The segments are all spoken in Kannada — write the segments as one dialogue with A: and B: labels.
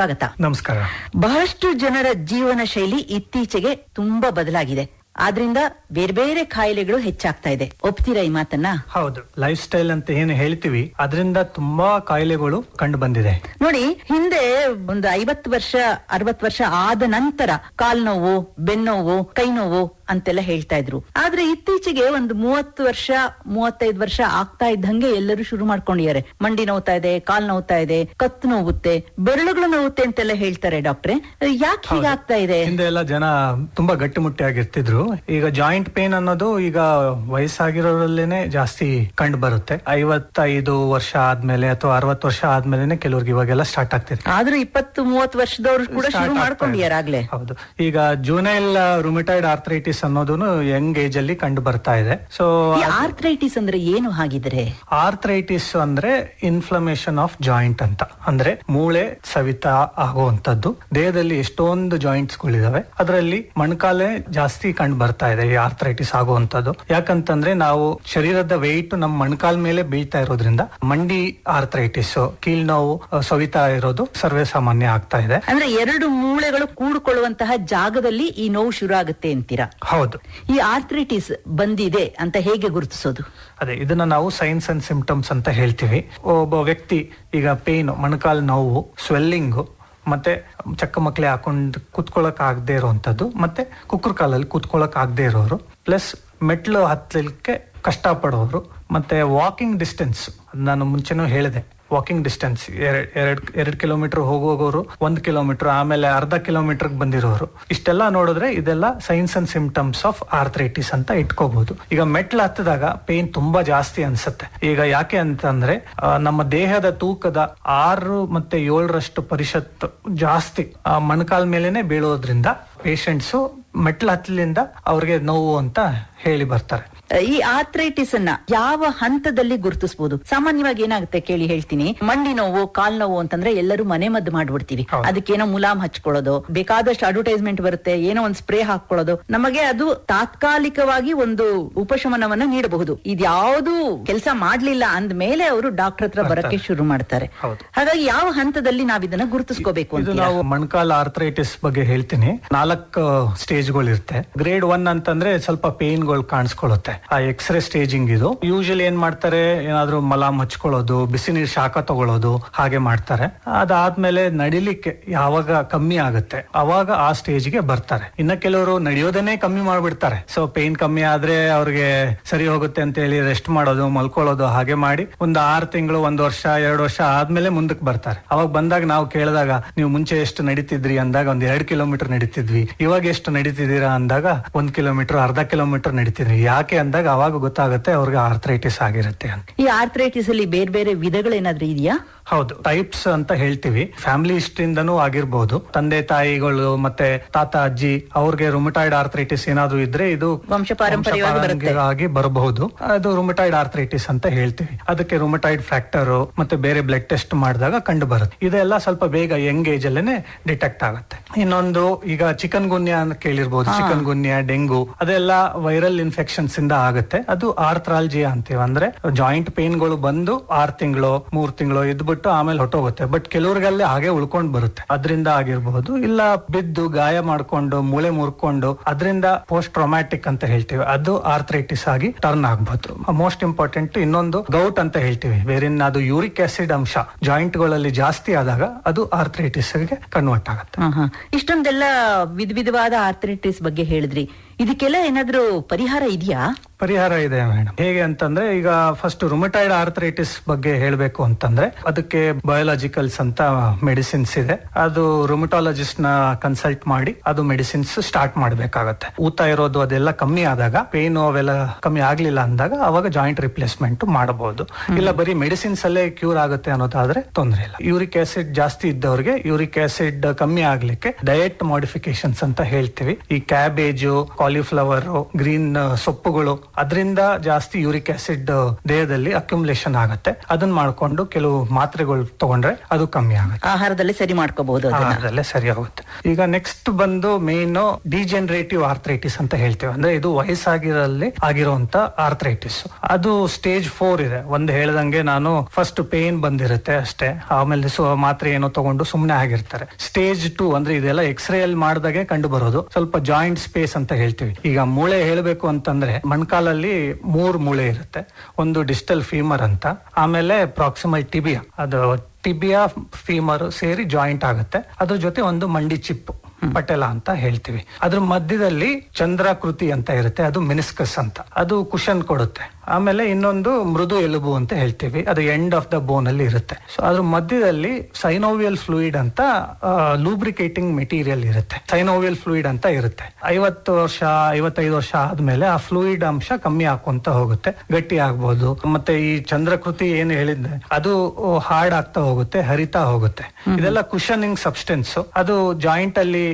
A: ಸ್ವಾಗತ.
B: ನಮಸ್ಕಾರ.
A: ಬಹಳಷ್ಟು ಜನರ ಜೀವನ ಶೈಲಿ ಇತ್ತೀಚೆಗೆ ತುಂಬಾ ಬದಲಾಗಿದೆ. ಆದ್ರಿಂದ ಬೇರೆ ಬೇರೆ ಕಾಯಿಲೆಗಳು ಹೆಚ್ಚಾಗ್ತಾ ಇದೆ. ಒಪ್ತೀರಾ ಈ ಮಾತನ್ನ?
B: ಹೌದು ಲೈಫ್ ಸ್ಟೈಲ್ ಅಂತ ಏನು ಹೇಳ್ತೀವಿ ಅದರಿಂದ ತುಂಬಾ ಕಾಯಿಲೆಗಳು ಕಂಡು ಬಂದಿದೆ.
A: ನೋಡಿ ಹಿಂದೆ ಒಂದು ಐವತ್ತು ವರ್ಷ ಅರವತ್ತು ವರ್ಷ ಆದ ನಂತರ ಕಾಲ್ ನೋವು ಬೆನ್ನೋವು ಕೈ ನೋವು ಅಂತೆಲ್ಲ ಹೇಳ್ತಾ ಇದ್ರು. ಆದ್ರೆ ಇತ್ತೀಚೆಗೆ ಒಂದು ಮೂವತ್ತು ವರ್ಷ ಮೂವತ್ತೈದು ವರ್ಷ ಆಗ್ತಾ ಇದ್ದಂಗೆ ಎಲ್ಲರೂ ಶುರು ಮಾಡ್ಕೊಂಡಿದ್ದಾರೆ. ಮಂಡಿ ನೋವ್ತಾ ಇದೆ ಕಾಲ್ ನೋವ್ತಾ ಇದೆ ಕತ್ತು ನೋವುತ್ತೆ ಬೆರಳುಗಳು ನೋವುತ್ತೆ ಅಂತೆಲ್ಲ ಹೇಳ್ತಾರೆ ಡಾಕ್ಟ್ರೆ. ಯಾಕೆ ಹೀಗಾಗ್ತಾ ಇದೆ?
B: ಹಿಂದೆ ಎಲ್ಲ ಜನ ತುಂಬಾ ಗಟ್ಟಿಮುಟ್ಟಿಯಾಗಿರ್ತಿದ್ರು ಈಗ ಜಾಯಿಂಟ್ ಪೇನ್ ಅನ್ನೋದು ಈಗ ವಯಸ್ಸಾಗಿರೋರಲ್ಲೇನೆ ಜಾಸ್ತಿ ಕಂಡು ಬರುತ್ತೆ. ಐವತ್ತೈದು ವರ್ಷ ಆದ್ಮೇಲೆ ಅಥವಾ ಅರವತ್ತು ವರ್ಷ ಆದ್ಮೇಲೆ ಕೆಲವ್ರಿಗೆ ಇವಾಗೆಲ್ಲ ಸ್ಟಾರ್ಟ್ ಆಗ್ತಿದೆ.
A: ಆದ್ರೂ ಇಪ್ಪತ್ತು ಮೂವತ್ತು ವರ್ಷದವ್ರು ಕೂಡ ಶುರು ಮಾಡ್ಕೊಂಡಿದ್ದಾರೆ ಆಗ್ಲೇ.
B: ಹೌದು. ಈಗ ಜೂನೈಲ್ ರುಮಿಟೈಡ್ ಆರ್ಥ್ರೈಟಿಸ್ ಅನ್ನೋದು ಯಂಗ್ ಏಜ್ ಅಲ್ಲಿ ಕಂಡು ಬರ್ತಾ ಇದೆ. ಸೊ
A: ಆರ್ಥ್ರೈಟಿಸ್ ಅಂದ್ರೆ ಏನು ಹಾಗಿದ್ರೆ?
B: ಆರ್ಥ್ರೈಟಿಸ್ ಅಂದ್ರೆ ಇನ್ಫ್ಲಮೇಷನ್ ಆಫ್ ಜಾಯಿಂಟ್ ಅಂತ. ಅಂದ್ರೆ ಮೂಳೆ ಸವಿತ ಆಗುವಂತದ್ದು ದೇಹದಲ್ಲಿ ಎಷ್ಟೊಂದು ಜಾಯಿಂಟ್ಸ್ ಗಳಿದಾವೆ. ಅದರಲ್ಲಿ ಮಣ್ಕಾಲೆ ಜಾಸ್ತಿ ಕಂಡು ಬರ್ತಾ ಇದೆ ಈ ಆರ್ಥರೈಟಿಸ್ ಆಗುವಂತದ್ದು ಯಾಕಂತಂದ್ರೆ ನಾವು ಶರೀರದ ವೆಯ್ಟ್ ನಮ್ಮ ಮಣ್ಕಾಲ್ ಮೇಲೆ ಬೀಳ್ತಾ ಇರೋದ್ರಿಂದ ಮಂಡಿ ಆರ್ಥರೈಟಿಸ್ ಕೀಳ್ ನೋವು ಸವಿತಾ ಇರೋದು ಸರ್ವೇ ಸಾಮಾನ್ಯ ಆಗ್ತಾ ಇದೆ.
A: ಅಂದ್ರೆ ಎರಡು ಮೂಳೆಗಳು ಕೂಡಿಕೊಳ್ಳುವಂತಹ ಜಾಗದಲ್ಲಿ ಈ ನೋವು ಶುರು ಆಗುತ್ತೆ ಅಂತೀರಾ?
B: ಹೌದು.
A: ಈ ಆರ್ಥ್ರೈಟಿಸ್ ಬಂದಿದೆ ಅಂತ ಹೇಗೆ ಗುರುತಿಸೋದು?
B: ಅದೇ ಇದನ್ನ ನಾವು ಸೈನ್ಸ್ ಅಂಡ್ ಸಿಂಪ್ಟಮ್ಸ್ ಅಂತ ಹೇಳ್ತೀವಿ. ಒಬ್ಬ ವ್ಯಕ್ತಿ ಈಗ ಪೇನ್ ಮೊಣಕಾಲು ನೋವು ಸ್ವೆಲ್ಲಿಂಗು ಮತ್ತೆ ಚಕ್ಕಮಕ್ಲೆ ಹಾಕೊಂಡು ಕುತ್ಕೊಳಕ್ ಆಗದೆ ಇರುವಂತದ್ದು ಮತ್ತೆ ಕುಕ್ಕರ್ ಕಾಲಲ್ಲಿ ಕುತ್ಕೊಳಕ್ ಆಗದೆ ಇರೋರು, ಪ್ಲಸ್ ಮೆಟ್ಲು ಹತ್ತಲಿಕ್ಕೆ ಕಷ್ಟಪಡೋರು, ಮತ್ತೆ ವಾಕಿಂಗ್ ಡಿಸ್ಟೆನ್ಸ್ ನಾನು ಮುಂಚೆನೂ ಹೇಳಿದೆ. ವಾಕಿಂಗ್ ಡಿಸ್ಟೆನ್ಸ್ ಎರಡ್ ಎರಡ್, ಎರಡು ಕಿಲೋಮೀಟರ್ ಹೋಗುವವರು, ಒಂದ್ ಕಿಲೋಮೀಟರ್ ಆಮೇಲೆ ಅರ್ಧ ಕಿಲೋಮೀಟರ್ ಬಂದಿರೋರು. ಇಷ್ಟೆಲ್ಲ ನೋಡಿದ್ರೆ ಇದೆಲ್ಲ signs and symptoms of arthritis ಅಂತ ಇಟ್ಕೋಬಹುದು ಈಗ ಮೆಟ್ಲು ಹತ್ತಿದಾಗ ಪೇನ್ ತುಂಬಾ ಜಾಸ್ತಿ ಅನ್ಸುತ್ತೆ. ಈಗ ಯಾಕೆ ಅಂತಂದ್ರೆ ನಮ್ಮ ದೇಹದ ತೂಕದ ಆರು ಮತ್ತೆ ಏಳರಷ್ಟು ಪರಿಷತ್ ಜಾಸ್ತಿ ಮೊಣಕಾಲ್ ಮೇಲೆನೆ ಬೀಳೋದ್ರಿಂದ ಪೇಷಂಟ್ಸ್ ಮೆಟ್ಲು ಹತ್ತಲಿಂದ ಅವ್ರಿಗೆ ನೋವು ಅಂತ ಹೇಳಿ ಬರ್ತಾರೆ.
A: ಈ ಆರ್ಥ್ರೈಟಿಸ್ ಅನ್ನ ಯಾವ ಹಂತದಲ್ಲಿ ಗುರುತಿಸಬಹುದು ಸಾಮಾನ್ಯವಾಗಿ ಏನಾಗುತ್ತೆ ಕೇಳಿ ಹೇಳ್ತೀನಿ. ಮಂಡಿ ನೋವು ಕಾಲ್ ನೋವು ಅಂತಂದ್ರೆ ಎಲ್ಲರೂ ಮನೆ ಮದ್ದು ಮಾಡ್ಬಿಡ್ತೀವಿ. ಅದಕ್ಕೇನೋ ಮುಲಾಮ್ ಹಚ್ಕೊಳ್ಳೋದು ಬೇಕಾದಷ್ಟು ಅಡ್ವರ್ಟೈಸ್ಮೆಂಟ್ ಬರುತ್ತೆ ಏನೋ ಒಂದು ಸ್ಪ್ರೇ ಹಾಕೊಳ್ಳೋದು ನಮಗೆ ಅದು ತಾತ್ಕಾಲಿಕವಾಗಿ ಒಂದು ಉಪಶಮನವನ್ನ ನೀಡಬಹುದು. ಇದ್ಯಾವುದು ಕೆಲಸ ಮಾಡ್ಲಿಲ್ಲ ಅಂದ್ಮೇಲೆ ಅವರು ಡಾಕ್ಟರ್ ಹತ್ರ ಬರಕ್ಕೆ ಶುರು ಮಾಡ್ತಾರೆ. ಹಾಗಾಗಿ ಯಾವ ಹಂತದಲ್ಲಿ ನಾವ್ ಇದನ್ನ ಗುರುತಿಸ್ಕೋಬೇಕು ಅಂತ
B: ನಾವು ಮಣ್ಕಾಲ್ ಆರ್ಥ್ರೈಟಿಸ್ ಬಗ್ಗೆ ಹೇಳ್ತೀನಿ. ನಾಲ್ಕು ಸ್ಟೇಜ್ಗಳು ಇರುತ್ತೆ ಗ್ರೇಡ್ ಒನ್ ಅಂತಂದ್ರೆ ಸ್ವಲ್ಪ ಪೇನ್ಗಳು ಕಾಣಿಸ್ಕೊಳ್ಳುತ್ತೆ. ಆ ಎಕ್ಸ್ರೇ ಸ್ಟೇಜಿಂಗ್ ಇದು. ಯೂಶಲಿ ಏನ್ ಮಾಡ್ತಾರೆ, ಏನಾದ್ರೂ ಮಲಾಮ್ ಹಚ್ಕೊಳ್ಳೋದು, ಬಿಸಿ ನೀರು ಶಾಖ ತಗೊಳ್ಳೋದು, ಹಾಗೆ ಮಾಡ್ತಾರೆ. ಅದಾದ್ಮೇಲೆ ನಡಿಲಿಕ್ಕೆ ಯಾವಾಗ ಕಮ್ಮಿ ಆಗುತ್ತೆ, ಅವಾಗ ಆ ಸ್ಟೇಜ್ಗೆ ಬರ್ತಾರೆ. ಇನ್ನ ಕೆಲವರು ನಡೆಯೋದನ್ನೇ ಕಮ್ಮಿ ಮಾಡ್ಬಿಡ್ತಾರೆ. ಸೊ ಪೇನ್ ಕಮ್ಮಿ ಆದ್ರೆ ಅವ್ರಿಗೆ ಸರಿ ಹೋಗುತ್ತೆ ಅಂತ ಹೇಳಿ ರೆಸ್ಟ್ ಮಾಡೋದು, ಮಲ್ಕೊಳ್ಳೋದು, ಹಾಗೆ ಮಾಡಿ ಒಂದು ಆರು ತಿಂಗಳು, ಒಂದ್ ವರ್ಷ, ಎರಡು ವರ್ಷ ಆದ್ಮೇಲೆ ಮುಂದಕ್ಕೆ ಬರ್ತಾರೆ. ಅವಾಗ ಬಂದಾಗ ನಾವು ಕೇಳಿದಾಗ, ನೀವು ಮುಂಚೆ ಎಷ್ಟು ನಡೀತಿದ್ರಿ? ಅಂದಾಗ ಒಂದ್ ಎರಡ್ ಕಿಲೋಮೀಟರ್ ನಡೀತಿದ್ವಿ. ಇವಾಗ ಎಷ್ಟು ನಡೀತಿದ್ದೀರಾ ಅಂದಾಗ ಒಂದ್ ಕಿಲೋಮೀಟರ್, ಅರ್ಧ ಕಿಲೋಮೀಟರ್ ನಡೀತಿದ್ರಿ. ಯಾಕೆ ಅಂದಾಗ ಅವಾಗ ಗೊತ್ತಾಗುತ್ತೆ ಅವ್ರಿಗೆ ಆರ್ಥ್ರೈಟಿಸ್ ಆಗಿರುತ್ತೆ
A: ಈ ಆರ್ಥ್ರೈಟಿಸ್ ಅಲ್ಲಿ ಬೇರೆ ಬೇರೆ ವಿಧಗಳೇನಾದ್ರೂ ಇದೆಯಾ?
B: ಹೌದು. ಟೈಪ್ಸ್ ಅಂತ ಹೇಳ್ತೀವಿ. ಫ್ಯಾಮಿಲಿ ಹಿಸ್ಟ್ರಿಯಿಂದನೂ ಆಗಿರ್ಬಹುದು ತಂದೆ ತಾಯಿಗಳು ಮತ್ತೆ ತಾತ ಅಜ್ಜಿ ಅವ್ರಿಗೆ ರುಮಟಾಯ್ಡ್ ಆರ್ಥ್ರೈಟಿಸ್ ಏನಾದ್ರು ಇದ್ರೆ ಇದು
A: ವಂಶ ಪಾರಂಪರ್ಯವಾಗಿ
B: ಆಗಿ ಬರಬಹುದು. ಅದು ರುಮಟಾಯ್ಡ್ ಆರ್ಥ್ರೈಟಿಸ್ ಅಂತ ಹೇಳ್ತೀವಿ. ಅದಕ್ಕೆ ರುಮಟಾಯ್ಡ್ ಫ್ಯಾಕ್ಟರ್ ಮತ್ತೆ ಬೇರೆ ಬ್ಲಡ್ ಟೆಸ್ಟ್ ಮಾಡಿದಾಗ ಕಂಡು ಬರುತ್ತೆ. ಇದೆಲ್ಲ ಸ್ವಲ್ಪ ಬೇಗ ಯಂಗ್ ಏಜ್ ಅಲ್ಲೇನೆ ಡಿಟೆಕ್ಟ್ ಆಗುತ್ತೆ. ಇನ್ನೊಂದು ಈಗ ಚಿಕನ್ ಗುನ್ಯ ಅಂತ ಕೇಳಿರ್ಬೋದು. ಚಿಕನ್ ಗುನ್ಯಾ ಡೆಂಗು ಅದೆಲ್ಲ ವೈರಲ್ ಇನ್ಫೆಕ್ಷನ್ಸ್ ಇಂದ ಆಗುತ್ತೆ. ಅದು ಆರ್ಥ್ರಾಲಜಿ ಅಂತೀವಿ. ಅಂದ್ರೆ ಜಾಯಿಂಟ್ ಪೇನ್ಗಳು ಬಂದು ಆರ್ ತಿಂಗಳು ಮೂರ್ ತಿಂಗಳು ಇದ್ಬಿಟ್ಟು ಆಮೇಲೆ ಹೊಟ್ಟೋಗುತ್ತೆ ಬಟ್ ಕೆಲವ್ರಿಗಲ್ಲೇ ಹಾಗೆ ಉಳ್ಕೊಂಡ್ ಬರುತ್ತೆ. ಅದರಿಂದ ಆಗಿರಬಹುದು. ಇಲ್ಲ ಬಿದ್ದು ಗಾಯ ಮಾಡ್ಕೊಂಡು, ಮೂಳೆ ಮುರ್ಕೊಂಡು, ಅದರಿಂದ ಪೋಸ್ಟ್ ಟ್ರೊಮ್ಯಾಟಿಕ್ ಅಂತ ಹೇಳ್ತೀವಿ. ಅದು ಆರ್ಥ್ರೈಟಿಸ್ ಆಗಿ ಟರ್ನ್ ಆಗ್ಬಹುದು ಮೋಸ್ಟ್ ಇಂಪಾರ್ಟೆಂಟ್ ಇನ್ನೊಂದು ಗೌಟ್ ಅಂತ ಹೇಳ್ತೀವಿ. ಬೇರೆ ಅದು ಯೂರಿಕ್ ಆಸಿಡ್ ಅಂಶ ಜಾಯಿಂಟ್ಗಳಲ್ಲಿ ಜಾಸ್ತಿ ಆದಾಗ ಅದು ಆರ್ಥ್ರೈಟಿಸ್ಗೆ ಕನ್ವರ್ಟ್ ಆಗುತ್ತೆ.
A: ಇಷ್ಟೊಂದೆಲ್ಲ ವಿಧ ವಿಧವಾದ ಆರ್ಥ್ರೈಟಿಸ್ ಬಗ್ಗೆ ಹೇಳಿದ್ರಿ. ಇದಕ್ಕೆಲ್ಲ ಏನಾದ್ರೂ ಪರಿಹಾರ ಇದೆಯಾ?
B: ಪರಿಹಾರ ಇದೆ ಮೇಡಮ್ ಹೇಗೆ ಅಂತಂದ್ರೆ ಈಗ ಫಸ್ಟ್ ರುಮಟೈಡ್ ಆರ್ಥರೈಟಿಸ್ ಬಗ್ಗೆ ಹೇಳಬೇಕು ಅಂತಂದ್ರೆ ಅದಕ್ಕೆ ಬಯೋಲಾಜಿಕಲ್ಸ್ ಅಂತ ಮೆಡಿಸಿನ್ಸ್ ಇದೆ. ಅದು ರುಮಟಾಲಜಿಸ್ಟ್ನ ಕನ್ಸಲ್ಟ್ ಮಾಡಿ ಅದು ಮೆಡಿಸಿನ್ಸ್ ಸ್ಟಾರ್ಟ್ ಮಾಡಬೇಕಾಗತ್ತೆ. ಊತ ಇರೋದು ಅದೆಲ್ಲ ಕಮ್ಮಿ ಆದಾಗ ಪೇನ್ ಅವೆಲ್ಲ ಕಮ್ಮಿ ಆಗ್ಲಿಲ್ಲ ಅಂದಾಗ ಅವಾಗ ಜಾಯಿಂಟ್ ರಿಪ್ಲೇಸ್ಮೆಂಟ್ ಮಾಡಬಹುದು. ಇಲ್ಲ ಬರೀ ಮೆಡಿಸಿನ್ಸ್ ಅಲ್ಲೇ ಕ್ಯೂರ್ ಆಗುತ್ತೆ ಅನ್ನೋದಾದ್ರೆ ತೊಂದರೆ ಇಲ್ಲ. ಯೂರಿಕ್ ಆಸಿಡ್ ಜಾಸ್ತಿ ಇದ್ದವ್ರಿಗೆ ಯೂರಿಕ್ ಆಸಿಡ್ ಕಮ್ಮಿ ಆಗ್ಲಿಕ್ಕೆ ಡಯಟ್ ಮಾಡಿಫಿಕೇಶನ್ಸ್ ಅಂತ ಹೇಳ್ತೀವಿ. ಈ ಕ್ಯಾಬೇಜು ಕಾಲಿಫ್ಲವರ್ ಗ್ರೀನ್ ಸೊಪ್ಪುಗಳು ಅದರಿಂದ ಜಾಸ್ತಿ ಯೂರಿಕ್ ಆಸಿಡ್ ದೇಹದಲ್ಲಿ ಅಕ್ಯುಮುಲೇಷನ್ ಆಗುತ್ತೆ. ಅದನ್ನ ಮಾಡ್ಕೊಂಡು ಕೆಲವು ಮಾತ್ರೆಗಳು ತಗೊಂಡ್ರೆ ಅದು ಕಮ್ಮಿ ಆಗುತ್ತೆ.
A: ಆಹಾರದಲ್ಲಿ ಸರಿ ಮಾಡ್ಕೋಬಹುದು
B: ಆಹಾರದಲ್ಲೇ ಸರಿ ಹೋಗುತ್ತೆ ಈಗ ನೆಕ್ಸ್ಟ್ ಬಂದು ಮೇನ್ ಡಿಜೆನರೇಟಿವ್ ಆರ್ಥ್ರೈಟಿಸ್ ಅಂತ ಹೇಳ್ತೇವೆ. ಅಂದ್ರೆ ಇದು ವಯಸ್ಸಾಗಿರಲ್ಲಿ ಆಗಿರುವಂತ ಆರ್ಥ್ರೈಟಿಸ್ ಅದು ಸ್ಟೇಜ್ ಫೋರ್ ಇದೆ. ಒಂದು ಹೇಳ್ದಂಗೆ ನಾನು ಫಸ್ಟ್ ಪೇನ್ ಬಂದಿರುತ್ತೆ ಅಷ್ಟೇ. ಆಮೇಲೆ ಮಾತ್ರೆ ಏನೋ ತಗೊಂಡು ಸುಮ್ನೆ ಆಗಿರ್ತಾರೆ. ಸ್ಟೇಜ್ ಟೂ ಅಂದ್ರೆ ಇದೆಲ್ಲ ಎಕ್ಸ್ರೇ ಅಲ್ಲಿ ಮಾಡಿದಾಗೆ ಕಂಡು ಬರೋದು ಸ್ವಲ್ಪ ಜಾಯಿಂಟ್ ಸ್ಪೇಸ್ ಅಂತ ಹೇಳ್ತೀವಿ. ಈಗ ಮೂಳೆ ಹೇಳಬೇಕು ಅಂತಂದ್ರೆ ಮಣ್ಕಾಲಲ್ಲಿ ಮೂರ್ ಮೂಳೆ ಇರುತ್ತೆ. ಒಂದು ಡಿಸ್ಟಲ್ ಫೀಮರ್ ಅಂತ. ಆಮೇಲೆ ಪ್ರಾಕ್ಸಿಮಲ್ ಟಿಬಿಯಾ ಅದು ಟಿಬಿಯಾ ಫೀಮರ್ ಸೇರಿ ಜಾಯಿಂಟ್ ಆಗುತ್ತೆ. ಅದ್ರ ಜೊತೆ ಒಂದು ಮಂಡಿ ಚಿಪ್, ಪಟೆಲ ಅಂತ ಹೇಳ್ತೀವಿ. ಅದ್ರ ಮಧ್ಯದಲ್ಲಿ ಚಂದ್ರಾಕೃತಿ ಅಂತ ಇರುತ್ತೆ, ಅದು ಮಿನಿಸ್ಕಸ್ ಅಂತ. ಅದು ಕುಶನ್ ಕೊಡುತ್ತೆ. ಆಮೇಲೆ ಇನ್ನೊಂದು ಮೃದು ಎಲುಬು ಅಂತ ಹೇಳ್ತೀವಿ. ಅದು ಎಂಡ್ ಆಫ್ ದ ಬೋನ್ ಅಲ್ಲಿ ಇರುತ್ತೆ. ಸೊ ಅದ್ರ ಮಧ್ಯದಲ್ಲಿ ಸೈನೋವಿಯಲ್ ಫ್ಲೂಯಿಡ್ ಅಂತ ಲೂಬ್ರಿಕೇಟಿಂಗ್ ಮೆಟೀರಿಯಲ್ ಇರುತ್ತೆ. ಸೈನೋವಿಯಲ್ ಫ್ಲೂಯಿಡ್ ಅಂತ ಇರುತ್ತೆ. ಐವತ್ತು ವರ್ಷ ಐವತ್ತೈದು ವರ್ಷ ಆದ್ಮೇಲೆ ಆ ಫ್ಲೂಯಿಡ್ ಅಂಶ ಕಮ್ಮಿ ಆಕೊಂತ ಹೋಗುತ್ತೆ. ಗಟ್ಟಿ ಆಗ್ಬೋದು. ಮತ್ತೆ ಈ ಚಂದ್ರಕೃತಿ ಏನು ಹೇಳಿದ್ದೆ ಅದು ಹಾರ್ಡ್ ಆಗ್ತಾ ಹೋಗುತ್ತೆ ಹರಿತಾ ಹೋಗುತ್ತೆ. ಇದೆಲ್ಲ ಕುಶನಿಂಗ್ ಸಬ್ಸ್ಟೆನ್ಸ್ ಅದು ಜಾಯಿಂಟ್ ಅಲ್ಲಿ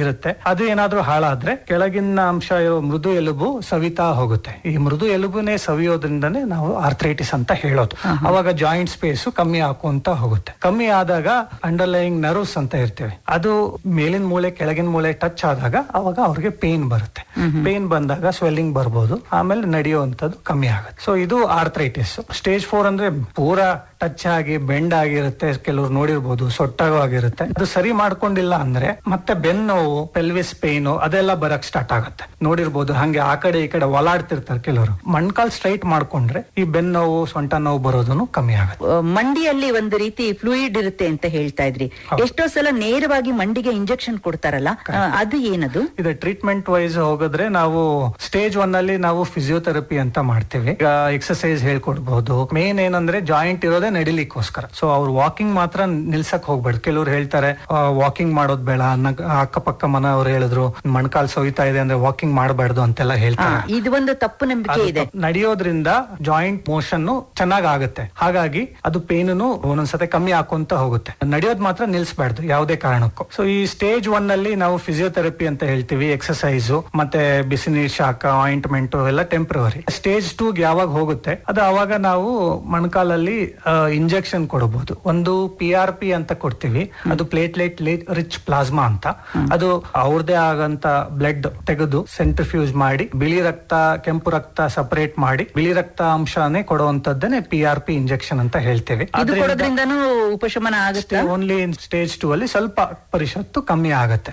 B: ಇರುತ್ತೆ. ಅದು ಏನಾದ್ರೂ ಹಾಳಾದ್ರೆ ಕೆಳಗಿನ ಅಂಶ ಇರೋ ಮೃದು ಎಲುಬು ಸವಿತಾ ಹೋಗುತ್ತೆ. ಈ ಮೃದು ಎಲುಬುನೇ ಸವಿಯೋದ್ರಿಂದನೇ ನಾವು ಆರ್ಥ್ರೈಟಿಸ್ ಅಂತ ಹೇಳೋದು. ಅವಾಗ ಜಾಯಿಂಟ್ ಸ್ಪೇಸ್ ಕಮ್ಮಿ ಹಾಕುವಂತ ಹೋಗುತ್ತೆ. ಕಮ್ಮಿ ಆದಾಗ ಅಂಡರ್ಲೈಯಿಂಗ್ ನರ್ವ್ಸ್ ಅಂತ ಇರ್ತೇವೆ. ಅದು ಮೇಲಿನ ಮೂಳೆ ಕೆಳಗಿನ ಮೂಳೆ ಟಚ್ ಆದಾಗ ಅವಾಗ ಅವ್ರಿಗೆ ಪೇನ್ ಬರುತ್ತೆ. ಪೇನ್ ಬಂದಾಗ ಸ್ವೆಲ್ಲಿಂಗ್ ಬರ್ಬೋದು. ಆಮೇಲೆ ನಡೆಯುವಂತದ್ದು ಕಮ್ಮಿ ಆಗುತ್ತೆ. ಸೊ ಇದು ಆರ್ಥ್ರೈಟಿಸ್ ಸ್ಟೇಜ್ ಫೋರ್ ಅಂದ್ರೆ ಪೂರಾ ಟಚ್ ಆಗಿ ಬೆಂಡ್ ಆಗಿರುತ್ತೆ. ಕೆಲವ್ರು ನೋಡಿರ್ಬೋದು ಸೊಟ್ಟಾಗಿರುತ್ತೆ ಅದು ಸರಿ ಮಾಡ್ಕೊಂಡಿಲ್ಲ ಅಂದ್ರೆ ಮತ್ತೆ ಬೆನ್ನು ನೋವು ಪೆಲ್ವಿಸ್ ಪೇನ್ ಅದೆಲ್ಲ ಬರಕ್ ಸ್ಟಾರ್ಟ್ ಆಗುತ್ತೆ. ನೋಡಿರ್ಬೋದು ಹಂಗೆ ಆ ಕಡೆ ಈ ಕಡೆ ಒಲಾಡ್ತಿರ್ತಾರೆ ಕೆಲವರು. ಮಣ್ಕಾಲ್ ಸ್ಟ್ರೈಟ್ ಮಾಡ್ಕೊಂಡ್ರೆ ಈ ಬೆನ್ನು ನೋವು ಸೊಂಟ ನೋವು ಬರೋದನ್ನು ಕಮ್ಮಿ ಆಗುತ್ತೆ.
A: ಮಂಡಿಯಲ್ಲಿ ಒಂದು ರೀತಿ ಫ್ಲೂಯಿಡ್ ಇರುತ್ತೆ ಅಂತ ಹೇಳ್ತಾ ಇದ್ರಿ. ಎಷ್ಟೋ ಸಲ ನೇರವಾಗಿ ಮಂಡಿಗೆ ಇಂಜೆಕ್ಷನ್ ಕೊಡ್ತಾರಲ್ಲ ಅದು ಏನದು?
B: ಇದು ಟ್ರೀಟ್ಮೆಂಟ್ ವೈಸ್ ಹೋಗಿದ್ರೆ ನಾವು ಸ್ಟೇಜ್ ಒನ್ ಅಲ್ಲಿ ನಾವು ಫಿಸಿಯೋಥೆರಪಿ ಅಂತ ಮಾಡ್ತೇವೆ. ಈಗ ಎಕ್ಸರ್ಸೈಸ್ ಹೇಳ್ಕೊಡ್ಬಹುದು ಮೇನ್ ಏನಂದ್ರೆ ಜಾಯಿಂಟ್ ಇರೋದೇ ನಡಿಲಿಕ್ಕೋಸ್ಕರ. ಸೊ ಅವ್ರು ವಾಕಿಂಗ್ ಮಾತ್ರ ನಿಲ್ಸಕ್ ಹೋಗ್ಬೇಡ. ಕೆಲವ್ರು ಹೇಳ್ತಾರೆ ವಾಕಿಂಗ್ ಮಾಡೋದ್ ಬೇಡ. ಅಕ್ಕಪಕ್ಕ ಅಕ್ಕಪಕ್ಕ ಅವ್ರು ಹೇಳಿದ್ರು ಮಣ್ಕಾಲ್ ಸವಿತಾ ಇದೆ ಅಂದ್ರೆ ವಾಕಿಂಗ್ ಮಾಡಬಾರ್ದು ಅಂತೆಲ್ಲ ಹೇಳ್ತಾರೆ.
A: ಇದು ಒಂದು ತಪ್ಪು ನಂಬಿಕೆ ಇದೆ.
B: ನಡೆಯೋದ್ರಿಂದ ಜಾಯಿಂಟ್ ಮೋಷನ್ ಚೆನ್ನಾಗ್ ಆಗುತ್ತೆ ಹಾಗಾಗಿ ಅದು ಪೇನು ಒಂದೊಂದ್ಸತಿ ಕಮ್ಮಿ ಹಾಕೊಂತ ಹೋಗುತ್ತೆ. ನಡೆಯೋದ್ ಮಾತ್ರ ನಿಲ್ಸ್ಬಾರ್ದು ಯಾವುದೇ ಕಾರಣಕ್ಕೂ. ಸೊ ಈ ಸ್ಟೇಜ್ ಒನ್ ಅಲ್ಲಿ ನಾವು ಫಿಸಿಯೋಥೆರಪಿ ಅಂತ ಹೇಳ್ತೀವಿ ಎಕ್ಸಸೈಸ್ ಮತ್ತೆ ಬಿಸಿ ನೀರ್ ಶಾಖ ಆಯಿಂಟ್ಮೆಂಟ್ ಎಲ್ಲ ಟೆಂಪ್ರವರಿ ಸ್ಟೇಜ್ ಟೂ ಯಾವಾಗ ಹೋಗುತ್ತೆ, ಅದು ಅವಾಗ ನಾವು ಮಣಕಾಲಲ್ಲಿ ಇಂಜೆಕ್ಷನ್ ಕೊಡಬಹುದು ಒಂದು ಪಿ ಆರ್ ಪಿ ಅಂತ ಕೊಡ್ತೀವಿ. ಅದು ಪ್ಲೇಟ್ಲೆಟ್ ರಿಚ್ ಪ್ಲಾಸ್ಮಾ ಅಂತ. ಅದು ಅವ್ರದೇ ಆಗಂತ ಬ್ಲಡ್ ತೆಗೆದು ಸೆಂಟ್ರಿಫ್ಯೂಸ್ ಮಾಡಿ, ಬಿಳಿ ರಕ್ತ, ಕೆಂಪು ರಕ್ತ ಸಪರೇಟ್ ಮಾಡಿ. ಬಿಳಿ ರಕ್ತ ಅಂಶನೇ ಕೊಡುವಂತದ್ದೇನೆ ಪಿ ಆರ್ ಪಿ ಇಂಜೆಕ್ಷನ್ ಅಂತ ಹೇಳ್ತೇವೆ.
A: ಉಪಶಮನ ಆಗುತ್ತೆ?
B: ಓನ್ಲಿ ಸ್ಟೇಜ್ ಟೂ ಅಲ್ಲಿ ಸ್ವಲ್ಪ ಪರಿಷತ್ತು ಕಮ್ಮಿ ಆಗುತ್ತೆ.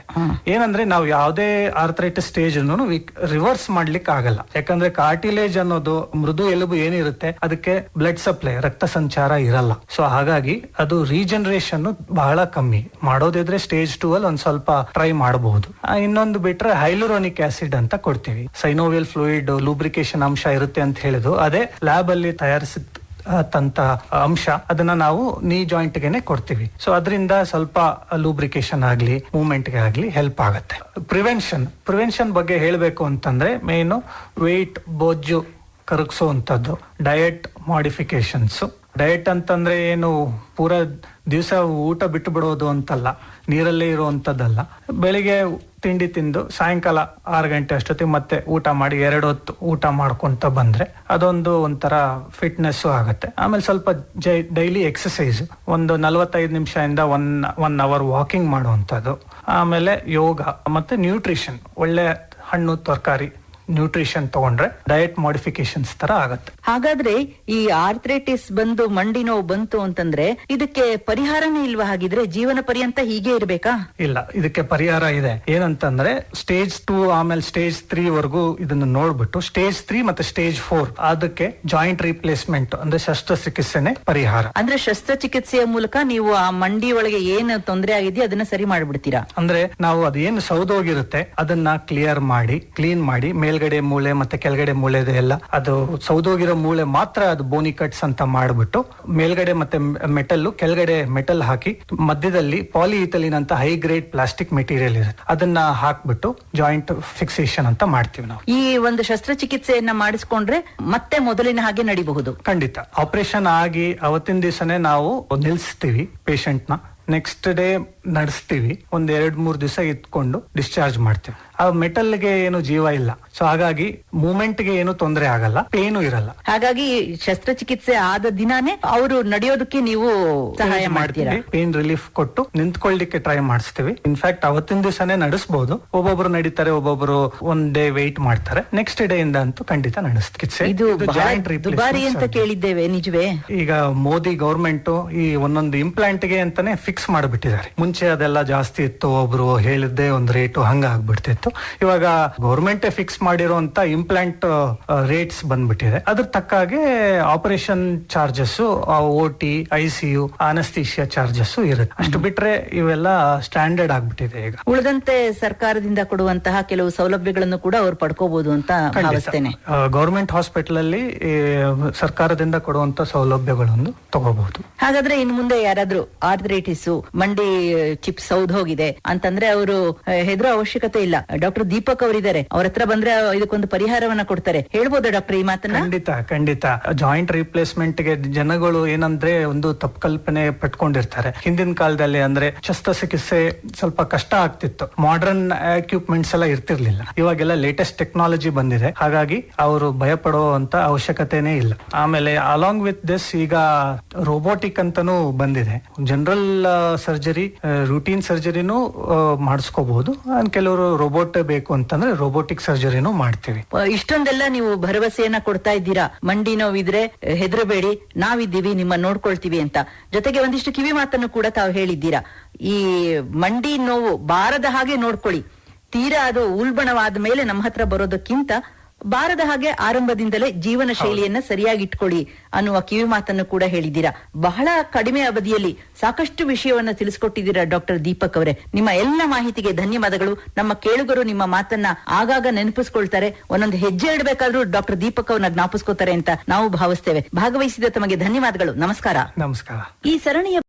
B: ಏನಂದ್ರೆ ನಾವು ಯಾವುದೇ ಆರ್ಥರೈಟಿಸ್ ಸ್ಟೇಜ್ ಅನ್ನು ರಿವರ್ಸ್ ಮಾಡ್ಲಿಕ್ಕೆ ಆಗಲ್ಲ. ಯಾಕಂದ್ರೆ ಕಾರ್ಟಿಲೇಜ್ ಅನ್ನೋದು ಮೃದು ಎಲುಬು ಏನಿರುತ್ತೆ ಅದಕ್ಕೆ ಬ್ಲಡ್ ಸಪ್ಲೈ ರಕ್ತ ಸಂಚಾರ ಇರಲ್ಲ. ಸೊ ಹಾಗಾಗಿ ಅದು ರೀಜನರೇಷನ್ ಬಹಳ ಕಮ್ಮಿ. ಮಾಡೋದಿದ್ರೆ ಸ್ಟೇಜ್ ಟೂ ಅಲ್ಲಿ ಒಂದ್ ಸ್ವಲ್ಪ ಟ್ರೈ ಮಾಡಬಹುದು ಇನ್ನೊಂದು ಬಿಟ್ರೆ ಹೈಲುರೋನಿಕ್ ಆಸಿಡ್ ಅಂತ ಕೊಡ್ತೀವಿ. ಸೈನೋವಿಯಲ್ ಫ್ಲೂಯಿಡ್ ಲೂಬ್ರಿಕೇಶನ್ ಅಂಶ ಇರುತ್ತೆ. ಅಂತ ಹೇಳಿದ್ರು. ಅದೇ ಲ್ಯಾಬ್ ಅಲ್ಲಿ ತಯಾರಿಸಿದ ತಂತ ಅಂಶ ಅದನ್ನ ನಾವು ನೀ ಜಾಯಿಂಟ್ ಗೆನೆ ಕೊಡ್ತೀವಿ. ಸೊ ಅದರಿಂದ ಸ್ವಲ್ಪ ಲೂಬ್ರಿಕೇಶನ್ ಆಗ್ಲಿ ಮೂವ್ಮೆಂಟ್ಗೆ ಆಗ್ಲಿ ಹೆಲ್ಪ್ ಆಗುತ್ತೆ. ಪ್ರಿವೆನ್ಷನ್ ಪ್ರಿವೆನ್ಷನ್ ಬಗ್ಗೆ ಹೇಳಬೇಕು ಅಂತಂದ್ರೆ ಮೇನು ವೆಯ್ಟ್ ಬೊಜ್ಜು ಕರಗಿಸುವಂಥದ್ದು ಡಯಟ್ ಮಾಡಿಫಿಕೇಶನ್ಸ್ ಡಯಟ್ ಅಂತಂದ್ರೆ ಏನು? ಪೂರ ದಿವಸ ಊಟ ಬಿಟ್ಟು ಬಿಡೋದು ಅಂತಲ್ಲ, ನೀರಲ್ಲೇ ಇರುವಂತದ್ದಲ್ಲ. ಬೆಳಿಗ್ಗೆ ತಿಂಡಿ ತಿಂದು ಸಾಯಂಕಾಲ ಆರು ಗಂಟೆ ಅಷ್ಟೊತ್ತಿಗೆ ಮತ್ತೆ ಊಟ ಮಾಡಿ ಎರಡು ಹೊತ್ತು ಊಟ ಮಾಡ್ಕೊಂತ ಬಂದ್ರೆ ಅದೊಂದು ಒಂಥರ ಫಿಟ್ನೆಸ್ ಆಗುತ್ತೆ. ಆಮೇಲೆ ಸ್ವಲ್ಪ ಜೈ ಡೈಲಿ ಎಕ್ಸಸೈಸ್ ಒಂದು ನಲವತ್ತೈದು ನಿಮಿಷದಿಂದ ಒನ್ ಒನ್ ಅವರ್ ವಾಕಿಂಗ್ ಮಾಡುವಂಥದ್ದು. ಆಮೇಲೆ ಯೋಗ ಮತ್ತೆ ನ್ಯೂಟ್ರಿಷನ್ ಒಳ್ಳೆ ಹಣ್ಣು, ತರಕಾರಿ ನ್ಯೂಟ್ರಿಷನ್ ತಗೊಂಡ್ರೆ ಡಯಟ್ ಮಾಡಿಫಿಕೇಶನ್ಸ್ ತರ ಆಗತ್ತೆ.
A: ಹಾಗಾದ್ರೆ ಈ ಆರ್ಥ್ರೈಟಿಸ್ ಬಂದು ಮಂಡಿ ನೋವು ಬಂತು ಅಂತಂದ್ರೆ ಇದಕ್ಕೆ ಪರಿಹಾರನೇ ಇಲ್ವಾ ಹಾಗಿದ್ರೆ ಜೀವನ ಪರ್ಯಂತ ಹೀಗೆ ಇರ್ಬೇಕಾ?
B: ಇಲ್ಲ ಇದಕ್ಕೆ ಪರಿಹಾರ ಇದೆ. ಏನಂತಂದ್ರೆ ಸ್ಟೇಜ್ ಟೂ ಆಮೇಲೆ ಸ್ಟೇಜ್ ತ್ರೀ ವರೆಗೂ ಇದನ್ನ ನೋಡ್ಬಿಟ್ಟು ಸ್ಟೇಜ್ ತ್ರೀ ಮತ್ತೆ ಸ್ಟೇಜ್ ಫೋರ್ ಅದಕ್ಕೆ ಜಾಯಿಂಟ್ ರಿಪ್ಲೇಸ್ಮೆಂಟ್ ಅಂದ್ರೆ ಶಸ್ತ್ರಚಿಕಿತ್ಸೆನೆ ಪರಿಹಾರ.
A: ಅಂದ್ರೆ ಶಸ್ತ್ರಚಿಕಿತ್ಸೆಯ ಮೂಲಕ ನೀವು ಆ ಮಂಡಿ ಒಳಗೆ ಏನು ತೊಂದರೆ ಆಗಿದೆಯೋ ಅದನ್ನ ಸರಿ ಮಾಡಿಬಿಡ್ತೀರಾ?
B: ಅಂದ್ರೆ ನಾವು ಅದೇನು ಸೌದೋಗಿರುತ್ತೆ ಅದನ್ನ ಕ್ಲಿಯರ್ ಮಾಡಿ ಕ್ಲೀನ್ ಮಾಡಿ ಮೇಲ್ಗಡೆ ಮೂಳೆ ಮತ್ತೆ ಕೆಳಗಡೆ ಮೂಳೆ ಇದೆ ಎಲ್ಲ. ಅದು ಸೌದೋಗಿರೋ ಮೂಳೆ ಮಾತ್ರ ಅದು ಬೋನಿ ಕಟ್ಸ್ ಅಂತ ಮಾಡ್ಬಿಟ್ಟು ಮೇಲ್ಗಡೆ ಮತ್ತೆ ಮೆಟಲ್ ಕೆಳಗಡೆ ಮೆಟಲ್ ಹಾಕಿ ಮಧ್ಯದಲ್ಲಿ ಪಾಲಿಇಥಲಿನ್ ಅಂತ ಹೈ ಗ್ರೇಡ್ ಪ್ಲಾಸ್ಟಿಕ್ ಮೆಟೀರಿಯಲ್ ಇರುತ್ತೆ. ಅದನ್ನ ಹಾಕ್ಬಿಟ್ಟು ಜಾಯಿಂಟ್ ಫಿಕ್ಸೇಷನ್ ಅಂತ ಮಾಡ್ತೀವಿ ನಾವು.
A: ಈ ಒಂದು ಶಸ್ತ್ರಚಿಕಿತ್ಸೆಯನ್ನ ಮಾಡಿಸ್ಕೊಂಡ್ರೆ ಮತ್ತೆ ಮೊದಲಿನ ಹಾಗೆ ನಡಿಬಹುದು.
B: ಖಂಡಿತ. ಆಪರೇಷನ್ ಆಗಿ ಅವತ್ತಿನ ದಿವಸನೇ ನಾವು ನಿಲ್ಸ್ತೀವಿ ಪೇಷಂಟ್ನ. ನೆಕ್ಸ್ಟ್ ಡೇ ನಡೆಸ್ತೀವಿ. ಒಂದ್ ಎರಡ್ ಮೂರ್ ದಿವಸ ಇಟ್ಕೊಂಡು ಡಿಸ್ಚಾರ್ಜ್ ಮಾಡ್ತೀವಿ. ಆ ಮೆಟಲ್ಗೆ ಏನು ಜೀವ ಇಲ್ಲ. ಸೊ ಹಾಗಾಗಿ ಮೂವ್ಮೆಂಟ್ಗೆ ಏನು ತೊಂದರೆ ಆಗಲ್ಲ ಪೇನು ಇರಲ್ಲ.
A: ಹಾಗಾಗಿ ಶಸ್ತ್ರಚಿಕಿತ್ಸೆ ಆದ ದಿನಾನೇ ಅವರು ನಡೆಯೋದಕ್ಕೆ ನೀವು ಸಹಾಯ ಮಾಡ್ತೀರಾ?
B: ಪೇನ್ ರಿಲೀಫ್ ಕೊಟ್ಟು ನಿಂತ್ಕೊಳ್ಳಿಕ್ಕೆ ಟ್ರೈ ಮಾಡಿಸ್ತೀವಿ. ಇನ್ಫ್ಯಾಕ್ಟ್ ಅವತ್ತಿನ ದಿವಸನೇ ನಡೆಸಬಹುದು ಒಬ್ಬೊಬ್ರು ನಡೀತಾರೆ ಒಬ್ಬೊಬ್ರು ಒಂದ್ ಡೇ ವೇಟ್ ಮಾಡ್ತಾರೆ. ನೆಕ್ಸ್ಟ್ ಡೇ ಇಂದ ಅಂತೂ ಖಂಡಿತ ನಡೆಸ್ತಿತ್ಸೆ
A: ಇದು ದುಬಾರಿ ಅಂತ ಕೇಳಿದ್ದೇವೆ ನಿಜವೇ?
B: ಈಗ ಮೋದಿ ಗೌರ್ಮೆಂಟ್ ಈ ಒಂದೊಂದು ಇಂಪ್ಲಾಂಟ್ಗೆ ಅಂತಾನೆ ಫಿಕ್ಸ್ ಮಾಡಿಬಿಟ್ಟಿದ್ದಾರೆ. ಮುಂಚೆ ಅದೆಲ್ಲ ಜಾಸ್ತಿ ಇತ್ತು ಒಬ್ರು ಹೇಳಿದ್ದೆ ಒಂದು ರೇಟು ಹಂಗ ಆಗ್ಬಿಡ್ತಿತ್ತು ಇವಾಗ ಗೌರ್ಮೆಂಟ್ ಫಿಕ್ಸ್ ಮಾಡಿರುವಂತ ಇಂಪ್ಲಾಂಟ್ ರೇಟ್ಸ್ ಬಂದ್ಬಿಟ್ಟಿದೆ. ಅದ್ರ ತಕ್ಕ ಹಾಗೆ operation charges O T I C U anaesthesia charges ಇರುತ್ತೆ. ಅಷ್ಟು ಬಿಟ್ರೆ ಇವೆಲ್ಲ ಸ್ಟ್ಯಾಂಡರ್ಡ್ ಆಗ್ಬಿಟ್ಟಿದೆ ಈಗ.
A: ಉಳಿದಂತೆ ಸರ್ಕಾರದಿಂದ ಕೊಡುವಂತಹ ಕೆಲವು ಸೌಲಭ್ಯಗಳನ್ನು ಕೂಡ ಅವ್ರು ಪಡ್ಕೋಬಹುದು ಅಂತ ಭಾವಿಸ್ತೇನೆ.
B: ಗೌರ್ಮೆಂಟ್ ಹಾಸ್ಪಿಟಲ್ ಅಲ್ಲಿ ಸರ್ಕಾರದಿಂದ ಕೊಡುವಂತ ಸೌಲಭ್ಯಗಳನ್ನು ತಗೋಬಹುದು
A: ಹಾಗಾದ್ರೆ ಇನ್ ಮುಂದೆ ಯಾರಾದ್ರೂ ಆರ್ಥ್ರೈಟಿಸ್ ಮಂಡಿ ಚಿಪ್ಸ್ ಹೌದ್ ಹೋಗಿದೆ ಅಂತಂದ್ರೆ ಅವರು ಹೆದರೋ ಅವಶ್ಯಕತೆ ಇಲ್ಲ. ಡಾಕ್ಟರ್ ದೀಪಕ್ ಅವರಿದ್ದಾರೆ. ಅವ್ರ ಹತ್ರ ಬಂದ್ರೆ ಇದಕ್ಕೊಂದು ಪರಿಹಾರವನ್ನ ಕೊಡ್ತಾರೆ. ಹೇಳ್ಬೋದು ಡಾಕ್ಟರ್ ಈ ಮಾತನ್ನ?
B: ಖಂಡಿತ ಖಂಡಿತ. ಜಾಯಿಂಟ್ ರಿಪ್ಲೇಸ್ಮೆಂಟ್ಗೆ ಜನಗಳು ಏನಂದ್ರೆ ಒಂದು ತಪ್ಪು ಕಲ್ಪನೆ ಪಟ್ಕೊಂಡಿರ್ತಾರೆ. ಹಿಂದಿನ ಕಾಲದಲ್ಲಿ ಅಂದ್ರೆ ಶಸ್ತ್ರಚಿಕಿತ್ಸೆ ಸ್ವಲ್ಪ ಕಷ್ಟ ಆಗ್ತಿತ್ತು. ಮಾಡರ್ನ್ ಎಕ್ವಿಪ್ಮೆಂಟ್ಸ್ ಎಲ್ಲ ಇರ್ತಿರ್ಲಿಲ್ಲ. ಇವಾಗೆಲ್ಲ ಲೇಟೆಸ್ಟ್ ಟೆಕ್ನಾಲಜಿ ಬಂದಿದೆ. ಹಾಗಾಗಿ ಅವರು ಭಯ ಪಡುವಂತ ಅವಶ್ಯಕತೆನೇ ಇಲ್ಲ. ಆಮೇಲೆ ಅಲಾಂಗ್ ವಿತ್ ದಿಸ್ ಈಗ ರೋಬೋಟಿಕ್ ಅಂತಾನೂ ಬಂದಿದೆ. ಜನರಲ್ ಸರ್ಜರಿ ರೂಟೀನ್ ಸರ್ಜರಿನೂ ಮಾಡಿಸ್ಕೋಬಹುದು ಕೆಲವರು ರೋಬೋಟ್ ಬೇಕು ಅಂತಂದ್ರೆ ರೋಬೋಟಿಕ್ ಸರ್ಜರಿನೂ ಮಾಡ್ತೀವಿ.
A: ಇಷ್ಟೊಂದೆಲ್ಲ ನೀವು ಭರವಸೆಯನ್ನ ಕೊಡ್ತಾ ಇದ್ದೀರಾ? ಮಂಡಿ ನೋವಿದ್ರೆ ಹೆದರಬೇಡಿ, ನಾವಿದ್ದೀವಿ ನಿಮ್ಮ ನೋಡ್ಕೊಳ್ತೀವಿ ಅಂತ. ಜೊತೆಗೆ ಒಂದಿಷ್ಟು ಕಿವಿ ಮಾತನ್ನು ಕೂಡ ತಾವು ಹೇಳಿದ್ದೀರಾ? ಈ ಮಂಡಿ ನೋವು ಬಾರದ ಹಾಗೆ ನೋಡ್ಕೊಳ್ಳಿ. ತೀರಾ ಅದು ಉಲ್ಬಣವಾದ ಮೇಲೆ ನಮ್ಮ ಹತ್ರ ಬರೋದಕ್ಕಿಂತ ಬಾರದ ಹಾಗೆ ಆರಂಭದಿಂದಲೇ ಜೀವನ ಶೈಲಿಯನ್ನ ಸರಿಯಾಗಿ ಇಟ್ಕೊಳ್ಳಿ ಅನ್ನುವ ಕಿವಿ ಮಾತನ್ನು ಕೂಡ ಹೇಳಿದ್ದೀರಾ. ಬಹಳ ಕಡಿಮೆ ಅವಧಿಯಲ್ಲಿ ಸಾಕಷ್ಟು ವಿಷಯವನ್ನ ತಿಳಿಸ್ಕೊಟ್ಟಿದ್ದೀರಾ ಡಾಕ್ಟರ್ ದೀಪಕ್ ಅವರೇ. ನಿಮ್ಮ ಎಲ್ಲ ಮಾಹಿತಿಗೆ ಧನ್ಯವಾದಗಳು. ನಮ್ಮ ಕೇಳುಗರು ನಿಮ್ಮ ಮಾತನ್ನ ಆಗಾಗ ನೆನಪಿಸ್ಕೊಳ್ತಾರೆ. ಒಂದೊಂದು ಹೆಜ್ಜೆ ಇಡಬೇಕಾದ್ರೂ ಡಾಕ್ಟರ್ ದೀಪಕ್ ಅವ್ರನ್ನ ಜ್ಞಾಪಿಸ್ಕೋತಾರೆ ಅಂತ ನಾವು ಭಾವಿಸ್ತೇವೆ. ಭಾಗವಹಿಸಿದ ತಮಗೆ ಧನ್ಯವಾದಗಳು. ನಮಸ್ಕಾರ.
B: ನಮಸ್ಕಾರ.
A: ಈ ಸರಣಿಯ